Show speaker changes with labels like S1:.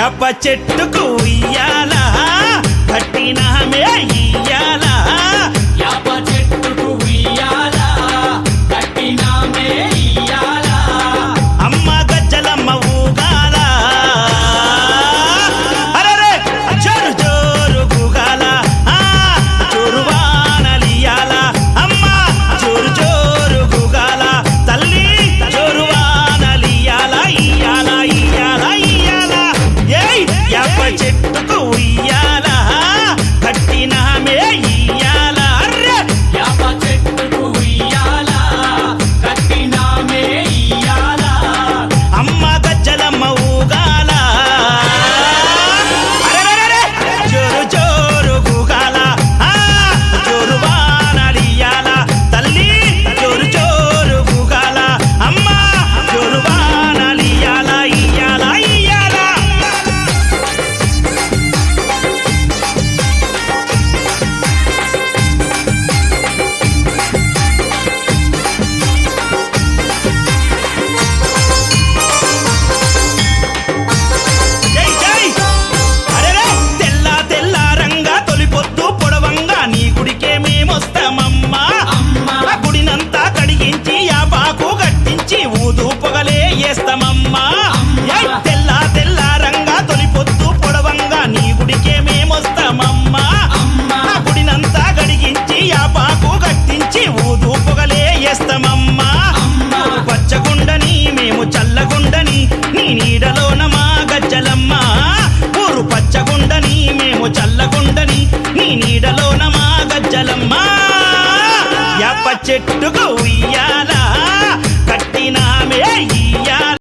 S1: యాప చెట్టుకు ఇయ్యాల
S2: కట్టిన చెట్టుకు ఉయ్యాల? కట్టినామే
S1: ఇయ్య.